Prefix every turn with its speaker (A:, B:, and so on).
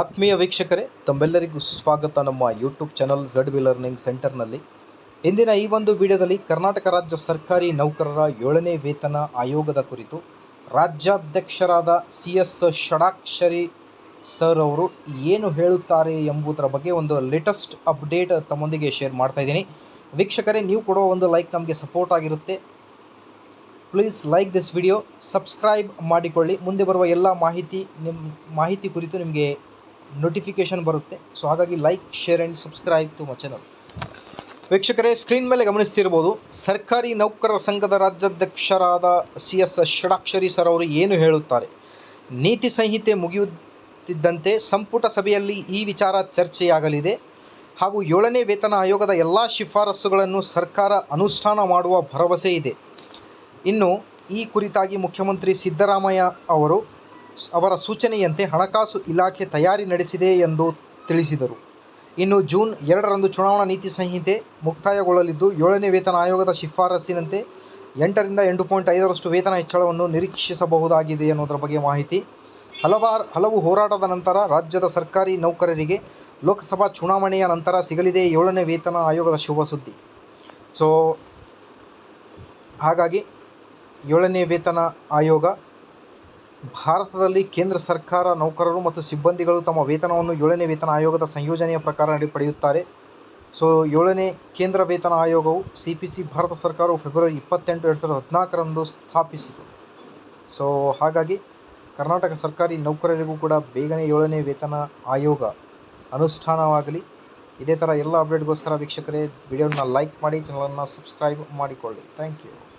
A: ಆತ್ಮೀಯ ವೀಕ್ಷಕರೇ, ತಮ್ಮೆಲ್ಲರಿಗೂ ಸ್ವಾಗತ ನಮ್ಮ YouTube channel Z V learning ಸೆಂಟರ್ನಲ್ಲಿ ಇಂದಿನ ಈ ಒಂದು ವಿಡಿಯೋದಲ್ಲಿ ಕರ್ನಾಟಕ ರಾಜ್ಯ ಸರ್ಕಾರಿ ನೌಕರರ ಏಳನೇ ವೇತನ ಆಯೋಗದ ಕುರಿತು ರಾಜ್ಯಾಧ್ಯಕ್ಷರಾದ ಸಿ ಎಸ್ ಷಡಾಕ್ಷರಿ ಸರ್ ಅವರು ಏನು ಹೇಳುತ್ತಾರೆ ಎಂಬುದರ ಬಗ್ಗೆ ಒಂದು ಲೇಟೆಸ್ಟ್ ಅಪ್ಡೇಟ್ ತಮ್ಮೊಂದಿಗೆ ಶೇರ್ ಮಾಡ್ತಾ ಇದ್ದೀನಿ. ವೀಕ್ಷಕರೇ, ನೀವು ಕೊಡುವ ಒಂದು ಲೈಕ್ ನಮಗೆ ಸಪೋರ್ಟ್ ಆಗಿರುತ್ತೆ. Please like this video subscribe ಮಾಡಿಕೊಳ್ಳಿ. ಮುಂದೆ ಬರುವ ಎಲ್ಲ ಮಾಹಿತಿ ನಿಮ್ಮ ಮಾಹಿತಿ ಕುರಿತು ನಿಮಗೆ ನೋಟಿಫಿಕೇಷನ್ ಬರುತ್ತೆ. ಸೊ ಹಾಗಾಗಿ like share and subscribe to my channel ವೀಕ್ಷಕರೇ ಸ್ಕ್ರೀನ್ ಮೇಲೆ ಗಮನಿಸ್ತಿರ್ಬೋದು. ಸರ್ಕಾರಿ ನೌಕರರ ಸಂಘದ ರಾಜ್ಯಾಧ್ಯಕ್ಷರಾದ ಸಿ ಎಸ್ ಷಡಾಕ್ಷರಿ ಸರ್ ಅವರು ಏನು ಹೇಳುತ್ತಾರೆ? ನೀತಿ ಸಂಹಿತೆ ಮುಗಿಯುತ್ತಿದ್ದಂತೆ ಸಂಪುಟ ಸಭೆಯಲ್ಲಿ ಈ ವಿಚಾರ ಚರ್ಚೆಯಾಗಲಿದೆ. ಹಾಗೂ ಏಳನೇ ವೇತನ ಆಯೋಗದ ಎಲ್ಲ ಶಿಫಾರಸುಗಳನ್ನು ಸರ್ಕಾರ ಅನುಷ್ಠಾನ ಮಾಡುವ ಭರವಸೆ ಇದೆ. ಇನ್ನು ಈ ಕುರಿತಾಗಿ ಮುಖ್ಯಮಂತ್ರಿ ಸಿದ್ದರಾಮಯ್ಯ ಅವರು ಅವರ ಸೂಚನೆಯಂತೆ ಹಣಕಾಸು ಇಲಾಖೆ ತಯಾರಿ ನಡೆಸಿದೆ ಎಂದು ತಿಳಿಸಿದರು. ಇನ್ನು ಜೂನ್ ಎರಡರಂದು ಚುನಾವಣಾ ನೀತಿ ಸಂಹಿತೆ ಮುಕ್ತಾಯಗೊಳ್ಳಲಿದ್ದು, ಏಳನೇ ವೇತನ ಆಯೋಗದ ಶಿಫಾರಸ್ಸಿನಂತೆ ಎಂಟರಿಂದ ಎಂಟು ಪಾಯಿಂಟ್ ಐದರಷ್ಟು ವೇತನ ಹೆಚ್ಚಳವನ್ನು ನಿರೀಕ್ಷಿಸಬಹುದಾಗಿದೆ ಅನ್ನೋದರ ಬಗ್ಗೆ ಮಾಹಿತಿ. ಹಲವಾರು, ಹಲವು ಹೋರಾಟದ ನಂತರ ರಾಜ್ಯದ ಸರ್ಕಾರಿ ನೌಕರರಿಗೆ ಲೋಕಸಭಾ ಚುನಾವಣೆಯ ನಂತರ ಸಿಗಲಿದೆ ಏಳನೇ ವೇತನ ಆಯೋಗದ ಶುಭ ಸುದ್ದಿ. ಸೊ, ಹಾಗಾಗಿ ಏಳನೇ ವೇತನ ಆಯೋಗ ಭಾರತದಲ್ಲಿ ಕೇಂದ್ರ ಸರ್ಕಾರ, ನೌಕರರು ಮತ್ತು ಸಿಬ್ಬಂದಿಗಳು ತಮ್ಮ ವೇತನವನ್ನು ಏಳನೇ ವೇತನ ಆಯೋಗದ ಸಂಯೋಜನೆಯ ಪ್ರಕಾರ ನಡೆ ಪಡೆಯುತ್ತಾರೆ. ಸೊ, ಏಳನೇ ಕೇಂದ್ರ ವೇತನ ಆಯೋಗವು ಸಿ ಪಿ ಸಿ ಭಾರತ ಸರ್ಕಾರವು ಫೆಬ್ರವರಿ ಇಪ್ಪತ್ತೆಂಟು, ಎರಡು ಸಾವಿರದ ಹದಿನಾಲ್ಕರಂದು ಸ್ಥಾಪಿಸಿತು. ಸೊ, ಹಾಗಾಗಿ ಕರ್ನಾಟಕ ಸರ್ಕಾರಿ ನೌಕರರಿಗೂ ಕೂಡ ಬೇಗನೆ ಏಳನೇ ವೇತನ ಆಯೋಗ ಅನುಷ್ಠಾನವಾಗಲಿ. ಇದೇ ಥರ ಎಲ್ಲ ಅಪ್ಡೇಟ್ಗೋಸ್ಕರ ವೀಕ್ಷಕರೇ, ವಿಡಿಯೋನ ಲೈಕ್ ಮಾಡಿ ಚಾನಲನ್ನು ಸಬ್ಸ್ಕ್ರೈಬ್ ಮಾಡಿಕೊಳ್ಳಿ. Thank you